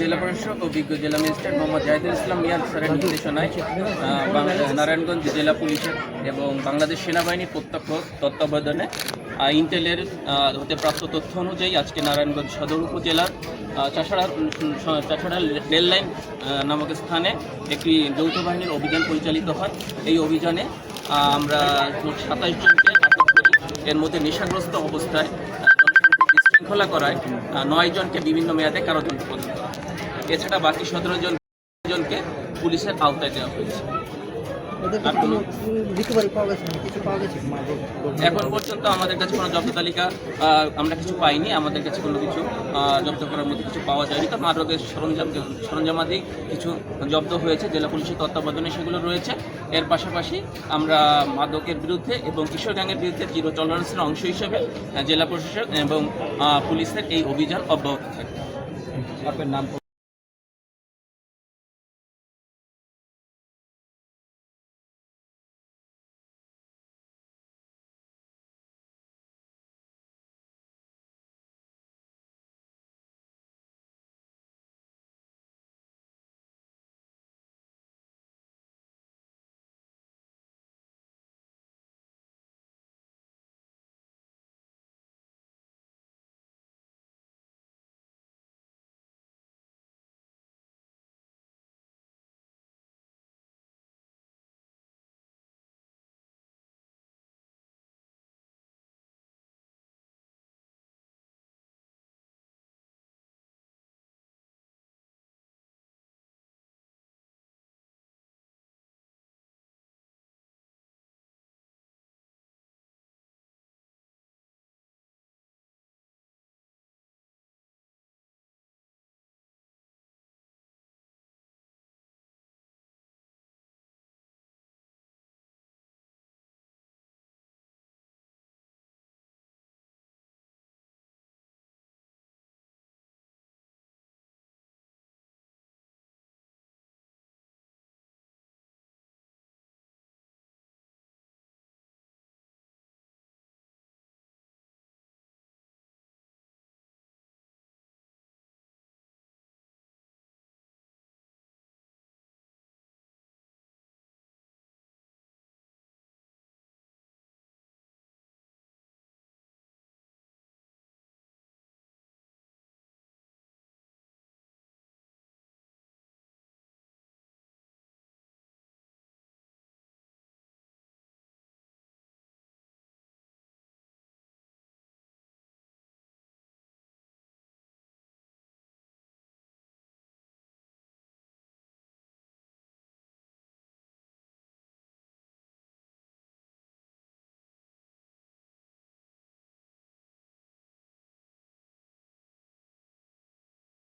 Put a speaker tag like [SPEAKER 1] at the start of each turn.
[SPEAKER 1] জেলা প্রশাসক ও বিজ্ঞ জেলা ম্যাজিস্ট্রেট মোহাম্মদ জাহিদুল ইসলাম মিয়াদ স্যারের নির্দেশনায় নারায়ণগঞ্জ জেলা পুলিশের এবং বাংলাদেশ সেনাবাহিনীর প্রত্যক্ষ তত্ত্বাবধানে ইন্টেলের হতে প্রাপ্ত তথ্য অনুযায়ী আজকে নারায়ণগঞ্জ সদর উপজেলার চাষাড়া চাষাড়া রেল লাইন নামক স্থানে একটি যৌথ বাহিনীর অভিযান পরিচালিত হয়। এই অভিযানে আমরা মোট সাতাইশ জনকে আটক করি এর মধ্যে নেশাগ্রস্ত অবস্থায় বিশৃঙ্খলা করায় নয় জনকে বিভিন্ন মেয়াদে কারাদণ্ড প্রদান করা। এছাড়া বাকি সতেরো জন জনকে পুলিশের আওতায় দেওয়া হয়েছে। এখন পর্যন্ত আমাদের কাছে কোনো জব্দ তালিকা আমরা কিছু পাইনি আমাদের কাছে কোনো কিছু জব্দ করার মধ্যে কিছু পাওয়া যায়নি। তো মাদকের সরঞ্জাম সরঞ্জামাদি কিছু জব্দ হয়েছে জেলা পুলিশের তত্ত্বাবধানে সেগুলো রয়েছে। এর পাশাপাশি আমরা মাদকের বিরুদ্ধে এবং কিশোর গ্যাংয়ের বিরুদ্ধে জিরো টলারেন্সের অংশ হিসেবে জেলা প্রশাসক এবং পুলিশের এই অভিযান অব্যাহত থাকবে।
[SPEAKER 2] আপনার নাম?